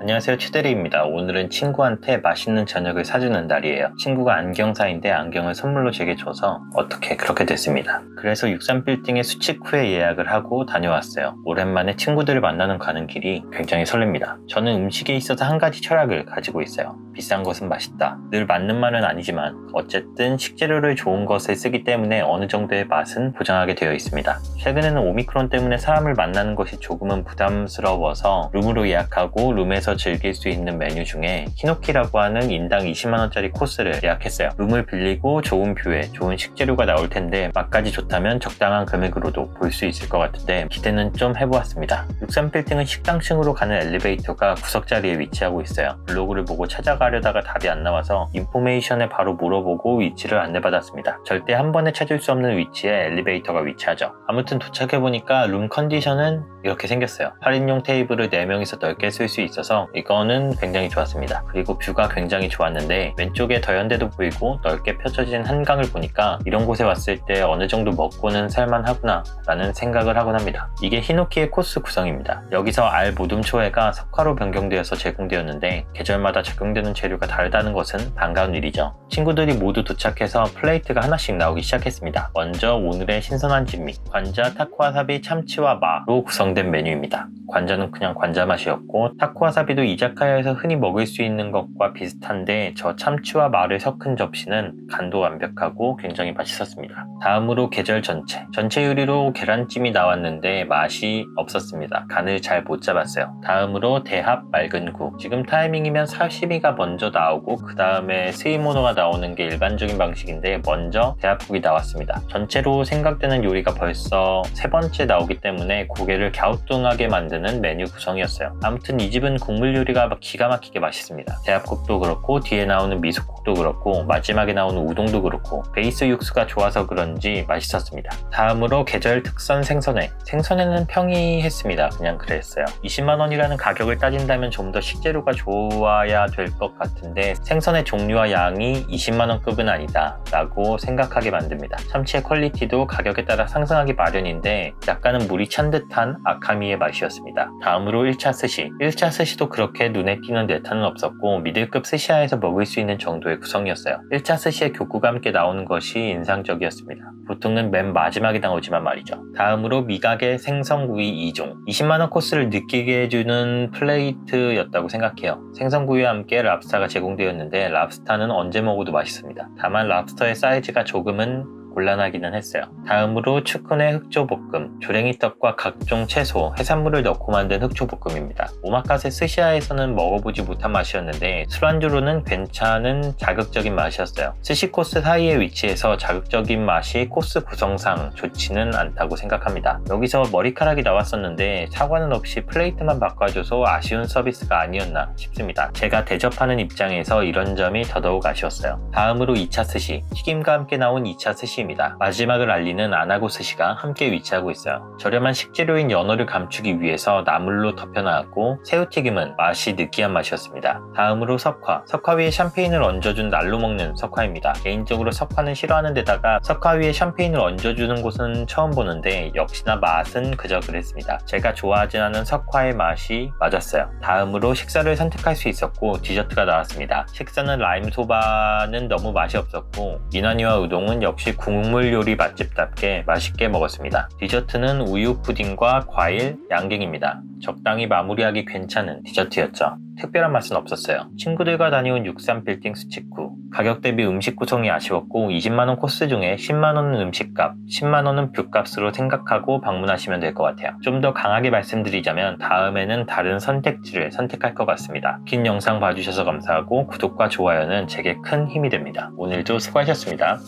안녕하세요 추대리입니다. 오늘은 친구한테 맛있는 저녁을 사주는 날이에요. 친구가 안경사인데 안경을 선물로 제게 줘서 어떻게 그렇게 됐습니다. 그래서 63빌딩에 수칙 후에 예약을 하고 다녀왔어요. 오랜만에 친구들을 만나는 가는 길이 굉장히 설렙니다. 저는 음식에 있어서 한 가지 철학을 가지고 있어요. 비싼 것은 맛있다. 늘 맞는 말은 아니지만 어쨌든 식재료를 좋은 것에 쓰기 때문에 어느 정도의 맛은 보장하게 되어 있습니다. 최근에는 오미크론 때문에 사람을 만나는 것이 조금은 부담스러워서 룸으로 예약하고 룸에서 즐길 수 있는 메뉴 중에 히노키라고 하는 인당 20만원짜리 코스를 예약했어요. 룸을 빌리고 좋은 뷰에 좋은 식재료가 나올 텐데 맛까지 좋다면 적당한 금액으로도 볼 수 있을 것 같은데 기대는 좀 해보았습니다. 63빌딩은 식당층으로 가는 엘리베이터가 구석자리에 위치하고 있어요. 블로그를 보고 찾아가 려다가 답이 안 나와서 인포메이션에 바로 물어보고 위치를 안내받았습니다. 절대 한 번에 찾을 수 없는 위치에 엘리베이터가 위치하죠. 아무튼 도착해보니까 룸 컨디션은 이렇게 생겼어요. 8인용 테이블을 4명이서 넓게 쓸 수 있어서 이거는 굉장히 좋았습니다. 그리고 뷰가 굉장히 좋았는데 왼쪽에 더현대도 보이고 넓게 펼쳐진 한강을 보니까 이런 곳에 왔을 때 어느 정도 먹고는 살만하구나 라는 생각을 하곤 합니다. 이게 히노키의 코스 구성입니다. 여기서 알 모둠 초회가 석화로 변경되어서 제공되었는데 계절마다 적용되는 재료가 다르다는 것은 반가운 일이죠. 친구들이 모두 도착해서 플레이트가 하나씩 나오기 시작했습니다. 먼저 오늘의 신선한 진미, 관자, 타코와사비, 참치와 마로 구성된 메뉴입니다. 관자는 그냥 관자 맛이었고 타코와사비도 이자카야에서 흔히 먹을 수 있는 것과 비슷한데 저 참치와 마를 섞은 접시는 간도 완벽하고 굉장히 맛있었습니다. 다음으로 계절 전체. 전체 요리로 계란찜이 나왔는데 맛이 없었습니다. 간을 잘 못 잡았어요. 다음으로 대합 맑은 국. 지금 타이밍이면 사시미가 먼저 나오고 그 다음에 스이모노가 나오는 게 일반적인 방식인데 먼저 대합국이 나왔습니다. 전체로 생각되는 요리가 벌써 세 번째 나오기 때문에 고개를 갸우뚱하게 만드는 메뉴 구성이었어요. 아무튼 이 집은 국물 요리가 기가 막히게 맛있습니다. 대합국도 그렇고 뒤에 나오는 미소국도 그렇고 마지막에 나오는 우동도 그렇고 베이스 육수가 좋아서 그런지 맛있었습니다. 다음으로 계절 특선 생선회. 생선회는 평이했습니다. 그냥 그랬어요. 20만 원이라는 가격을 따진다면 좀 더 식재료가 좋아야 될 것 같은데 생선의 종류와 양이 20만원급은 아니다 라고 생각하게 만듭니다. 참치의 퀄리티도 가격에 따라 상승하기 마련인데 약간은 물이 찬 듯한 아카미의 맛이었습니다. 다음으로 1차 스시. 1차 스시도 그렇게 눈에 띄는 대타는 없었고 미들급 스시야에서 먹을 수 있는 정도의 구성이었어요. 1차 스시의 교구가 함께 나오는 것이 인상적이었습니다. 보통은 맨 마지막에 나오지만 말이죠. 다음으로 미각의 생선구이 2종. 20만원 코스를 느끼게 해주는 플레이트였다고 생각해요. 생선구이와 함께 랍 스타가 제공되었는데 랍스타는 언제 먹어도 맛있습니다. 다만 랍스터의 사이즈가 조금은 곤란하기는 했어요. 다음으로 추크네 흑조볶음, 조랭이떡과 각종 채소, 해산물을 넣고 만든 흑조볶음입니다. 오마카세 스시야에서는 먹어보지 못한 맛이었는데 술안주로는 괜찮은 자극적인 맛이었어요. 스시 코스 사이에 위치해서 자극적인 맛이 코스 구성상 좋지는 않다고 생각합니다. 여기서 머리카락이 나왔었는데 사과는 없이 플레이트만 바꿔줘서 아쉬운 서비스가 아니었나 싶습니다. 제가 대접하는 입장에서 이런 점이 더더욱 아쉬웠어요. 다음으로 2차 스시, 튀김과 함께 나온 2차 스시 입니다. 마지막을 알리는 아나고 스시가 함께 위치하고 있어요. 저렴한 식재료인 연어를 감추기 위해서 나물로 덮여나왔고 새우튀김은 맛이 느끼한 맛이었습니다. 다음으로 석화. 석화 위에 샴페인을 얹어준 날로 먹는 석화입니다. 개인적으로 석화는 싫어하는 데다가 석화 위에 샴페인을 얹어주는 곳은 처음 보는데 역시나 맛은 그저 그랬습니다. 제가 좋아하지 않은 석화의 맛이 맞았어요. 다음으로 식사를 선택할 수 있었고 디저트가 나왔습니다. 식사는 라임 소바는 너무 맛이 없었고 미나니와 우동은 역시 국물 요리 맛집답게 맛있게 먹었습니다. 디저트는 우유 푸딩과 과일, 양갱입니다. 적당히 마무리하기 괜찮은 디저트였죠. 특별한 맛은 없었어요. 친구들과 다녀온 63 빌딩 수치구. 가격 대비 음식 구성이 아쉬웠고 20만원 코스 중에 10만원은 음식값, 10만원은 뷰값으로 생각하고 방문하시면 될 것 같아요. 좀 더 강하게 말씀드리자면 다음에는 다른 선택지를 선택할 것 같습니다. 긴 영상 봐주셔서 감사하고 구독과 좋아요는 제게 큰 힘이 됩니다. 오늘도 수고하셨습니다.